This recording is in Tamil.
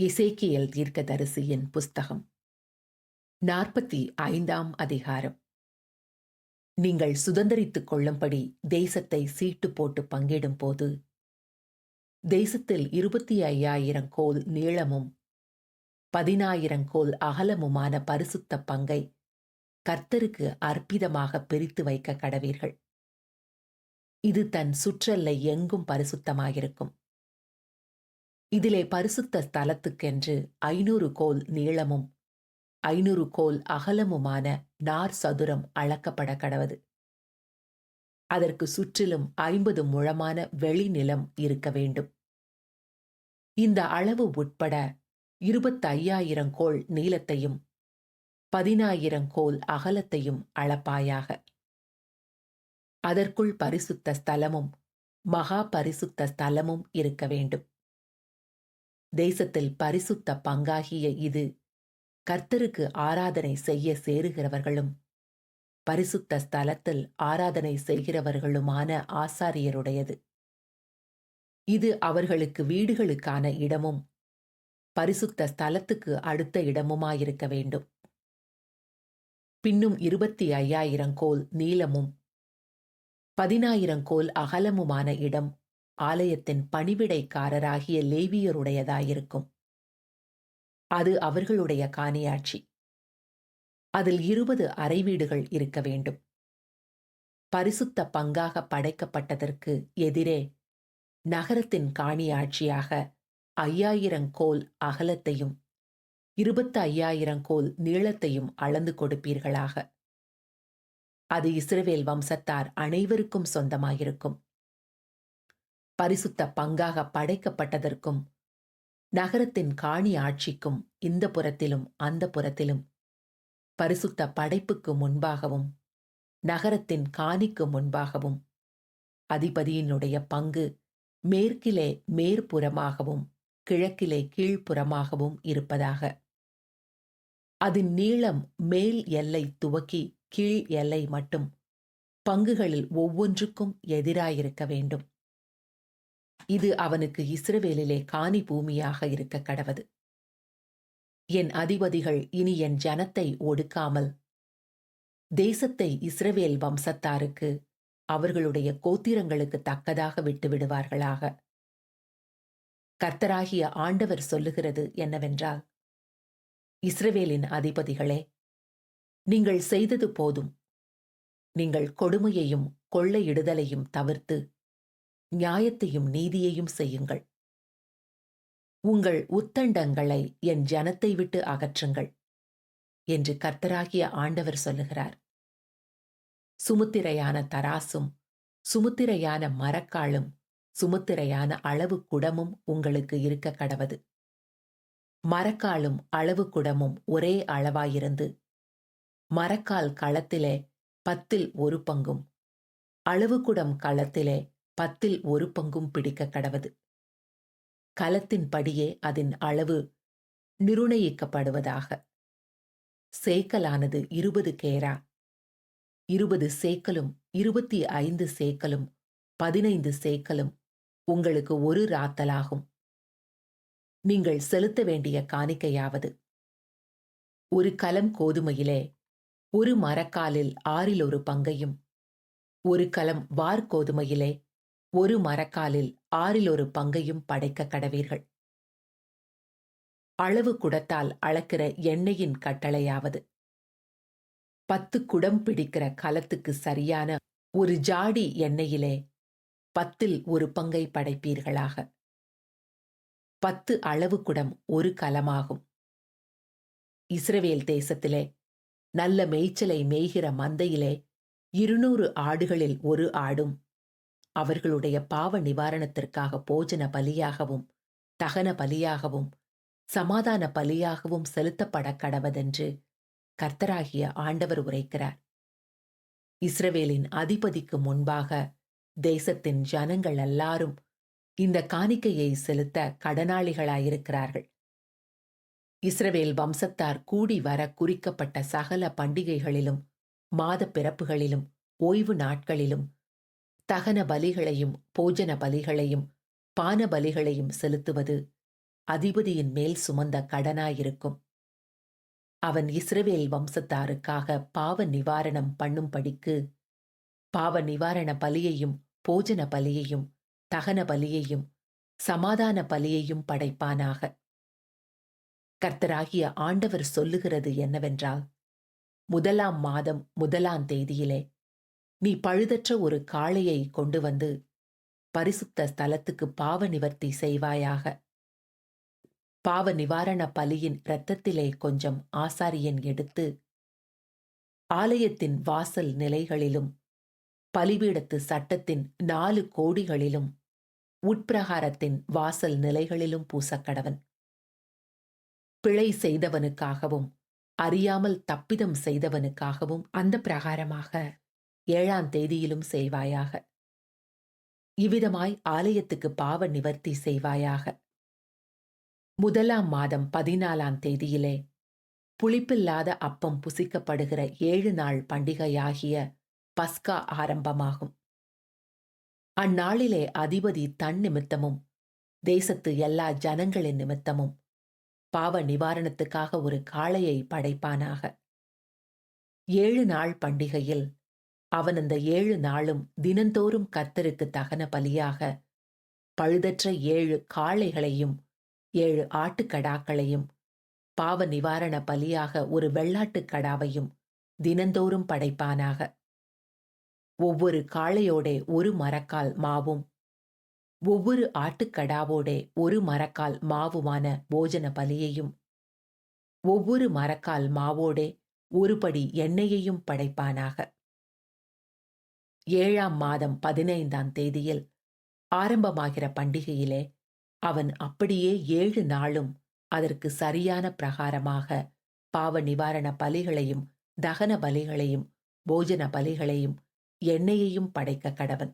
இசைக்கியல் தீர்க்கதரிசியின் புஸ்தகம். நாற்பத்தி ஐந்தாம் அதிகாரம். நீங்கள் சுதந்திரித்துக் கொள்ளும்படி தேசத்தை சீட்டு போட்டு பங்கிடும் போது தேசத்தில் இருபத்தி ஐயாயிரம் கோல் நீளமும் பதினாயிரம் கோல் அகலமுமான பரிசுத்த பங்கை கர்த்தருக்கு அற்பிதமாக பிரித்து வைக்க கடவீர்கள். இது தன் சுற்றல்லை எங்கும் பரிசுத்தமாயிருக்கும். இதிலே பரிசுத்த ஸ்தலத்துக்கென்று ஐநூறு கோல் நீளமும் ஐநூறு கோல் அகலமுமான நார் சதுரம் அளக்கப்பட கடவது. அதற்கு சுற்றிலும் ஐம்பது முழமான வெளிநிலம் இருக்க வேண்டும். இந்த அளவு உட்பட இருபத்தையாயிரம் கோல் நீளத்தையும் பதினாயிரம் கோல் அகலத்தையும் அளப்பாயாக. அதற்குள் பரிசுத்த ஸ்தலமும் மகா பரிசுத்த ஸ்தலமும் இருக்க வேண்டும். தேசத்தில் பரிசுத்த பங்காகிய இது கர்த்தருக்கு ஆராதனை செய்ய சேருகிறவர்களும் பரிசுத்த ஸ்தலத்தில் ஆராதனை செய்கிறவர்களுமான ஆசாரியருடையது. இது அவர்களுக்கு வீடுகளுக்கான இடமும் பரிசுத்த ஸ்தலத்துக்கு அடுத்த இடமுமாயிருக்க வேண்டும். பின்னும் இருபத்தி ஐயாயிரம் கோல் நீளமும் பதினாயிரம் கோல் அகலமுமான இடம் ஆலயத்தின் பணிவிடைக்காரராகிய லேவியருடையதாயிருக்கும். அது அவர்களுடைய காணியாட்சி. அதில் இருபது அறைவீடுகள் இருக்க வேண்டும். பரிசுத்த பங்காக படைக்கப்பட்டதற்கு எதிரே நகரத்தின் காணியாட்சியாக ஐயாயிரம் கோல் அகலத்தையும் இருபத்தி ஐயாயிரம் கோல் நீளத்தையும் அளந்து கொடுப்பீர்களாக. அது இஸ்ரவேல் வம்சத்தார் அனைவருக்கும் சொந்தமாயிருக்கும். பரிசுத்த பங்காக படைக்கப்பட்டதற்கும் நகரத்தின் காணி ஆட்சிக்கும் இந்த புறத்திலும் அந்த புறத்திலும் பரிசுத்த படைப்புக்கு முன்பாகவும் நகரத்தின் காணிக்கு முன்பாகவும் அதிபதியினுடைய பங்கு மேற்கிலே மேற்புறமாகவும் கிழக்கிலே கீழ்ப்புறமாகவும் இருப்பதாக. அதன் நீளம் மேல் எல்லை துவக்கி கீழ் எல்லை மட்டும் பங்குகளில் ஒவ்வொன்றுக்கும் எதிராயிருக்க வேண்டும். இது அவனுக்கு இஸ்ரவேலிலே காணி பூமியாக இருக்க கடவது. என் அதிபதிகள் இனி என் ஜனத்தை ஒடுக்காமல் தேசத்தை இஸ்ரவேல் வம்சத்தாருக்கு அவர்களுடைய கோத்திரங்களுக்கு தக்கதாக விட்டு விடுவார்களாக. கர்த்தராகிய ஆண்டவர் சொல்லுகிறது என்னவென்றால் இஸ்ரவேலின் அதிபதிகளே நீங்கள் செய்தது போதும். நீங்கள் கொடுமையையும் கொள்ளையிடுதலையும் தவிர்த்து நியாயத்தையும் நீதியையும் செய்யுங்கள். உங்கள் உத்தண்டங்களை என் ஜனத்தை விட்டு அகற்றுங்கள் என்று கர்த்தராகிய ஆண்டவர் சொல்லுகிறார். சுமுத்திரையான தராசும் சுமுத்திரையான மரக்காலும் சுமுத்திரையான அளவு குடமும் உங்களுக்கு இருக்க கடவது. மரக்காலும் அளவு குடமும் ஒரே அளவாயிருந்து மரக்கால் களத்திலே பத்தில் ஒரு பங்கும் அளவுகுடம் களத்திலே பத்தில் ஒரு பங்கும் பிடிக்க கடவது. கலத்தின்படியே அதன் அளவு நிர்ணயிக்கப்படுவதாக. சேக்கலானது இருபது கேரா. இருபது சேக்கலும் இருபத்தி ஐந்து சேக்கலும் பதினைந்து சேக்கலும் உங்களுக்கு ஒரு ராத்தலாகும். நீங்கள் செலுத்த வேண்டிய காணிக்கையாவது. ஒரு கலம் கோதுமையிலே ஒரு மரக்காலில் ஆறில் ஒரு பங்கையும் ஒரு கலம் வார்கோதுமையிலே ஒரு மரக்காலில் ஆறில் ஒரு பங்கையும் படைக்க கடவீர்கள். அளவு குடத்தால் அளக்கிற எண்ணெயின் கட்டளையாவது. பத்து குடம் பிடிக்கிற கலத்துக்கு சரியான ஒரு ஜாடி எண்ணெயிலே பத்தில் ஒரு பங்கை படைப்பீர்களாக. பத்து அளவு குடம் ஒரு கலமாகும். இஸ்ரவேல் தேசத்திலே நல்ல மேய்ச்சலை மேய்கிற மந்தையிலே இருநூறு ஆடுகளில் ஒரு ஆடும் அவர்களுடைய பாவ நிவாரணத்திற்காக போஜன பலியாகவும் தகன பலியாகவும் சமாதான பலியாகவும் செலுத்தப்பட கடவதென்று கர்த்தராகிய ஆண்டவர் உரைக்கிறார். இஸ்ரவேலின் அதிபதிக்கு முன்பாக தேசத்தின் ஜனங்கள் எல்லாரும் இந்த காணிக்கையை செலுத்த கடனாளிகளாயிருக்கிறார்கள். இஸ்ரவேல் வம்சத்தார் கூடி வர குறிக்கப்பட்ட சகல பண்டிகைகளிலும் மாத பிறப்புகளிலும் ஓய்வு நாட்களிலும் தகன பலிகளையும் போஜன பலிகளையும் பான பலிகளையும் செலுத்துவது அதிபதியின் மேல் சுமந்த கடனாயிருக்கும். அவன் இஸ்ரவேல் வம்சத்தாருக்காக பாவ நிவாரணம் பண்ணும்படிக்கு பாவ நிவாரண பலியையும் போஜன பலியையும் தகன பலியையும் சமாதான பலியையும் படைப்பானாக. கர்த்தராகிய ஆண்டவர் சொல்லுகிறது என்னவென்றால் முதலாம் மாதம் முதலாம் தேதியிலே நீ பழுதற்ற ஒரு காளையை கொண்டு வந்து பரிசுத்த ஸ்தலத்துக்கு பாவ நிவர்த்தி செய்வாயாக. பாவ நிவாரண பலியின் இரத்தத்திலே கொஞ்சம் ஆசாரியன் எடுத்து ஆலயத்தின் வாசல் நிலைகளிலும் பலிபீடத்து சட்டத்தின் நாலு கோடிகளிலும் உட்பிரகாரத்தின் வாசல் நிலைகளிலும் பூசக்கடவன். பிழை செய்தவனுக்காகவும் அறியாமல் தப்பிதம் செய்தவனுக்காகவும் அந்த பிரகாரமாக ஏழாம் தேதியிலும் செய்வாயாக. இவ்விதமாய் ஆலயத்துக்கு பாவ நிவர்த்தி செய்வாயாக. முதலாம் மாதம் பதினாலாம் தேதியிலே புளிப்பில்லாத அப்பம் புசிக்கப்படுகிற ஏழு நாள் பண்டிகையாகிய பஸ்கா ஆரம்பமாகும். அந்நாளிலே அதிபதி தன் நிமித்தமும் தேசத்து எல்லா ஜனங்களின் நிமித்தமும் பாவ நிவாரணத்துக்காக ஒரு காளையை படைப்பானாக. ஏழு நாள் பண்டிகையில் அவன் அந்த ஏழு நாளும் தினந்தோறும் கர்த்தருக்கு தகன பலியாக பழுதற்ற ஏழு காளைகளையும் ஏழு ஆட்டுக்கடாக்களையும் பாவ நிவாரண பலியாக ஒரு வெள்ளாட்டுக் கடாவையும் தினந்தோறும் படைப்பானாக. ஒவ்வொரு காளையோடே ஒரு மரக்கால் மாவும் ஒவ்வொரு ஆட்டுக்கடாவோடே ஒரு மரக்கால் மாவுமான போஜன பலியையும் ஒவ்வொரு மரக்கால் மாவோடே ஒருபடி எண்ணெயையும் படைப்பானாக. ஏழாம் மாதம் பதினைந்தாம் தேதியில் ஆரம்பமாகிற பண்டிகையிலே அவன் அப்படியே ஏழு நாளும் அதற்கு சரியான பிரகாரமாக பாவ நிவாரண பலிகளையும் தகன பலிகளையும் போஜன பலிகளையும் எண்ணெயையும் படைக்க கடவன்.